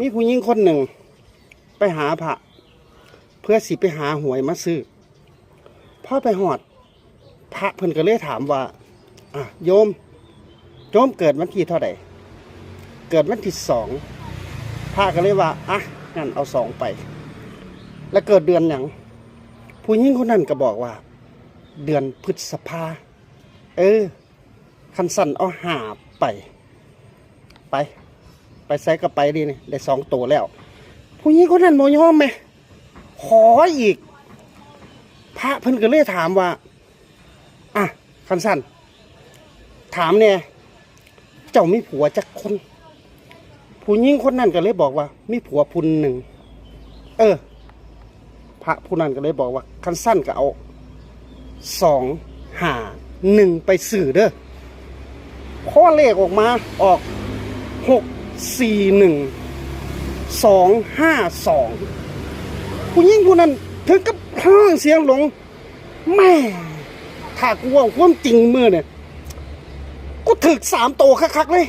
มีผู้หญิงคนหนึ่ง ไปหาพระเพื่อสิไปหาหวยมาซื้อพ่อไปหอด พระเพิ่นก็เลยถามว่าอะโยม โยมเกิดวันที่เท่าไหร่เกิดวันที่สองพระก็เลยว่าอะงั้นเอาสองไป แล้วเกิดเดือนหยังผู้หญิงคนนั้นก็บอกว่า เดือนพฤษภาเออคันสั่นเอาหาไป ไป ไปใส่กระไปดีนี่ได้สองตัวแล้ว ผู้หญิงคนนั้นโมยอมไหมขออีก พระเพิ่นก็เลยถามว่า อะคันสั่นถามเนี่ยเจ้ามีผัวจักคน ผู้หญิงคนนั้นก็เลยบอกว่า มีผัวพุนหนึ่ง เออ พระผู้นั้นก็เลยบอกว่า คันสั้นก็เอาสองหาหนึ่งไปสื่อเด้อข้อเลขออกมาออกหก สี่หนึ่งสองห้าสองผู้ยิ่งผู้นั้นถึงกับห้องเสียงหลงแม่ถ้ากูว่าความจริงมือเนี่ย กูถึกสามโตคักๆเลย